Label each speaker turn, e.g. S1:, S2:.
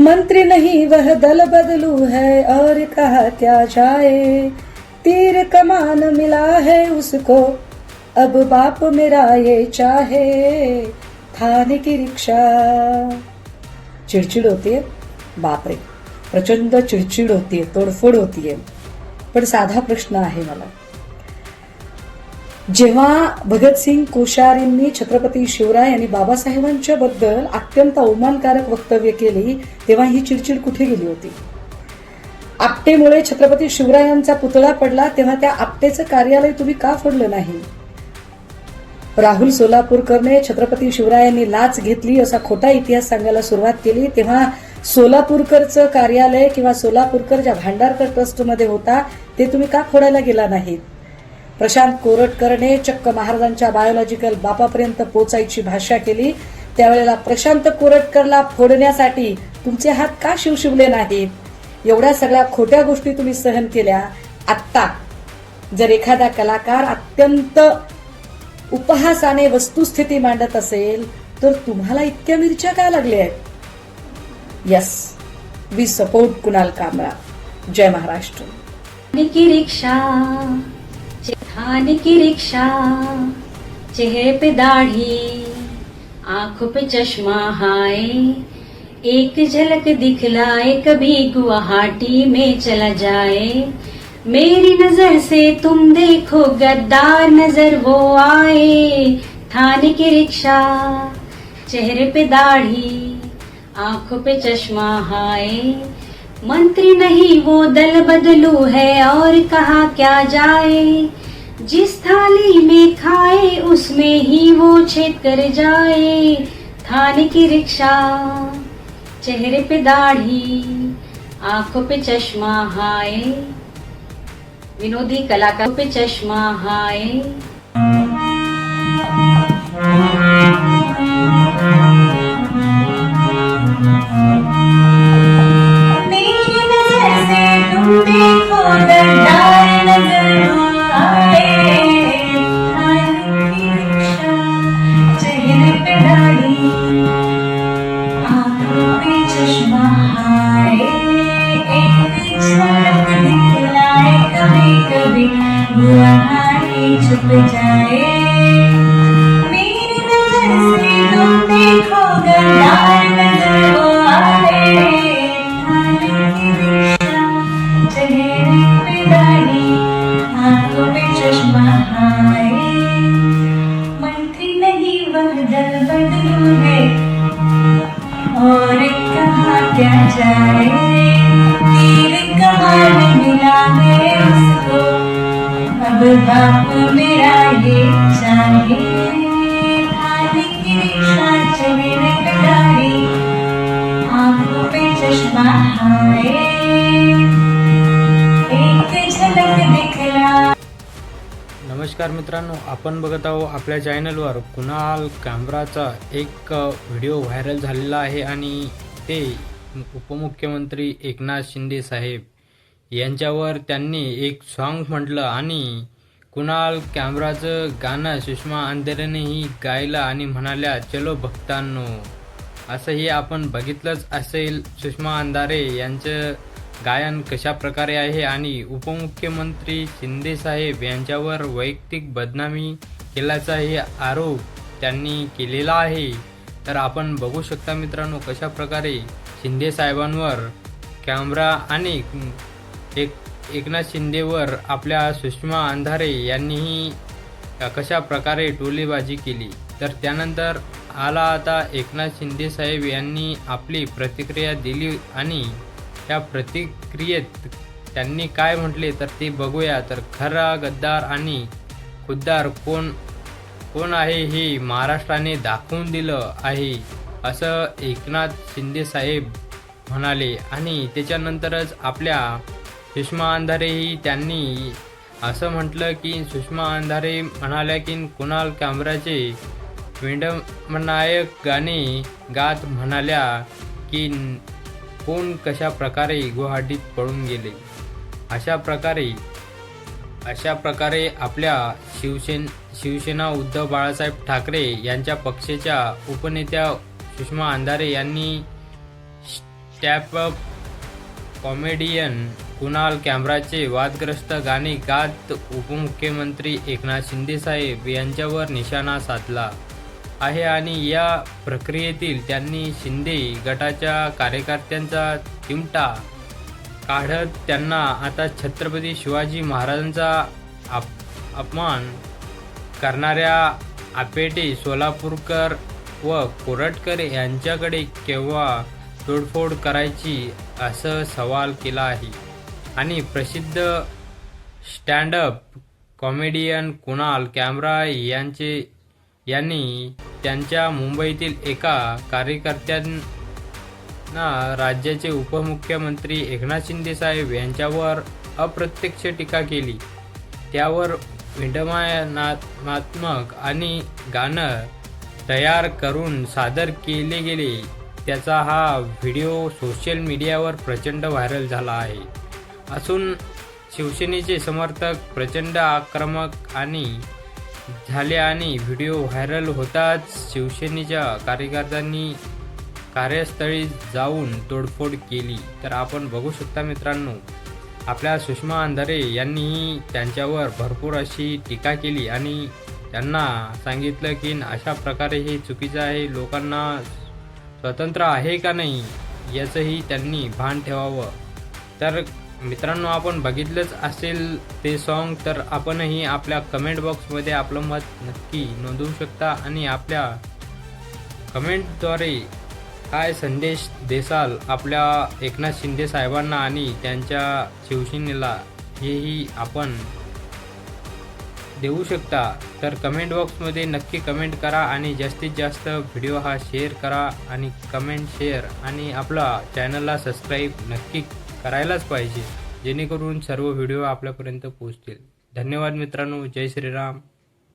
S1: मंत्री नहीं वह दल बदलू है और कहा क्या जाए। तीर कमान मिला है उसको अब बाप मेरा ये चाहे। थाने की रिक्शा। चिडचिड होती है। बाप बापरे प्रचंड चिडचिड होतीये तोडफोड होतीये पण साधा प्रश्न आहे मला। जेव्हा भगतसिंग कोश्यारींनी छत्रपती शिवराय आणि बाबासाहेबांच्या बद्दल अत्यंत अवमानकारक वक्तव्य केली तेव्हा ही चिडचिड कुठे गेली होती? आपटेमुळे छत्रपती शिवरायांचा पुतळा पडला तेव्हा त्या आपटेचं कार्यालय तुम्ही का फोडलं नाही? राहुल सोलापूरकरने छत्रपती शिवरायांनी लाच घेतली असा खोटा इतिहास सांगायला सुरुवात केली. तेव्हा सोलापूरकरचं कार्यालय किंवा सोलापूरकर ज्या भांडारकर ट्रस्टमध्ये होता ते तुम्ही का फोडायला गेला नाहीत प्रशांत कोरटकरने चक्क महाराजांच्या बायोलॉजिकल बापापर्यंत पोचायची भाषा केली. त्यावेळेला प्रशांत कोरटकरला फोडण्यासाठी तुमचे हात का शिवशिवले नाहीत? एवढ्या सगळ्या खोट्या गोष्टी तुम्ही सहन केल्या. आत्ता जर एखादा कलाकार अत्यंत उपहासाने वस्तुस्थिती मांडत असेल तर तुम्हाला इतक्या मिरच्या का लागल्या आहेत? Yes we support Kunal Kamra. जय महाराष्ट्र.
S2: रिक्शा की रिक्शा, चेहरे पे दाढ़ी, आँखों पे चश्मा हाय, एक झलक दिखलाए कभी गुवाहाटी में चला जाए। मेरी नज़र से तुम देखो, गद्दार नज़र वो आए। थाने की रिक्शा, चेहरे पे दाढ़ी, आँखों पे चश्मा हाय। मंत्री नहीं, वो दल बदलू है और कहा क्या जाए। जिस थाली में खाए, उसमें ही वो छेद कर जाए। थाने की रिक्शा, चेहरे पे दाढ़ी, आँखों पे चश्मा हाय। विनोदी कलाकार पे चश्मा हाय।
S3: कभी गुवाहाटी छुप जाए अब बाप मेरा आंखों पे चश्मा हाय एक झलक दिखला.
S4: नमस्कार मित्रांनो आपण बघत आहोत आपल्या चॅनलवर कुणाल कॅमराचा एक व्हिडिओ व्हायरल झालेला आहे आणि ते उपमुख्यमंत्री एकनाथ शिंदे साहेब यांच्यावर त्यांनी एक सॉन्ग म्हटलं आणि कुणाल कॅमराचं गाणं सुषमा अंधेरेनेही गायलं आणि म्हणाल्या चलो भक्तांनो. असंही आपण बघितलंच असेल सुषमा अंधारे यांचं गायन कशा प्रकारे आहे आणि उपमुख्यमंत्री शिंदे साहेब यांच्यावर वैयक्तिक बदनामी केल्याचाही आरोप त्यांनी केलेला आहे. तर आपण बघू शकता मित्रांनो कशा प्रकारे शिंदे साहेबांवर कॅमेरा आणि एक एकनाथ शिंदेवर आपल्या सुषमा अंधारे यांनीही कशा प्रकारे टोलेबाजी केली? तर त्यानंतर आला आता एकनाथ शिंदे साहेब यांनी आपली प्रतिक्रिया दिली आणि त्या प्रतिक्रियेत त्यांनी काय म्हटले तर ते बघूया. तर खरा गद्दार आणि खुद्दार कोण कोण आहे हे महाराष्ट्राने दाखवून दिलं आहे असं एकनाथ शिंदे साहेब म्हणाले. आणि त्याच्यानंतरच आपल्या सुषमा अंधारेही त्यांनी असं म्हटलं की सुषमा अंधारे म्हणाल्या की कुणाल कामराचे विडंबनायक गाणे गात म्हणाल्या की कोण कशा प्रकारे गुवाहाटीत पळून गेले? अशा प्रकारे अशा प्रकारे आपल्या शिवसेन शिवसेना उद्धव बाळासाहेब ठाकरे यांच्या पक्षाच्या उपनेत्या सुषमा अंधारे यांनी स्टॅपअप कॉमेडियन कुणाल कॅमराचे वादग्रस्त गाणे गात उपमुख्यमंत्री एकनाथ शिंदेसाहेब यांच्यावर निशाणा साधला आहे आणि या प्रक्रियेतील त्यांनी शिंदे गटाच्या कार्यकर्त्यांचा चिमटा काढत त्यांना आता छत्रपती शिवाजी महाराजांचा अप अपमान करणाऱ्या आपेटे सोलापूरकर व कोरटकर यांच्याकडे केव्हा तोडफोड करायची असं सवाल केला आहे. आणि प्रसिद्ध स्टँडअप कॉमेडियन कुणाल कॅमरा यांचे यांनी त्यांच्या मुंबईतील एका कार्यकर्त्यांना राज्याचे उपमुख्यमंत्री एकनाथ शिंदे साहेब यांच्यावर अप्रत्यक्ष टीका केली. त्यावर विडंबनात्मक आणि गाणं तयार करून सादर केले गेले. त्याचा हा व्हिडिओ सोशल मीडियावर प्रचंड व्हायरल झाला आहे. असून शिवसेनेचे समर्थक प्रचंड आक्रमक आणि झाले आणि व्हिडिओ व्हायरल होताच शिवसेनेच्या कार्यकर्त्यांनी कार्यस्थळी जाऊन तोडफोड केली. तर आपण बघू शकता मित्रांनो आपल्या सुषमा अंधारे यांनीही त्यांच्यावर भरपूर अशी टीका केली आणि त्यांना सांगितलं की अशा प्रकारे हे चुकीचं आहे लोकांना स्वतंत्र आहे का नाही याचंही त्यांनी भान ठेवावं. तर मित्रांनो आपण बघितलंच असेल ते सॉन्ग तर आपणही आपल्या कमेंट बॉक्समध्ये आपलं मत नक्की नोंदवू शकता आणि आपल्या कमेंटद्वारे काय संदेश देसाल आपल्या एकनाथ शिंदे साहेबांना आणि त्यांच्या शिवसेनेला हेही आपण देऊ शकता. तर कमेंट बॉक्समध्ये नक्की कमेंट करा आणि जास्तीत जास्त व्हिडिओ हा शेअर करा आणि कमेंट शेअर आणि आपला चॅनलला सबस्क्राईब नक्की करायलाच पाहिजे. जेणेकरून सर्व व्हिडिओ आपल्यापर्यंत पोहोचतील. धन्यवाद मित्रांनो. जय श्रीराम.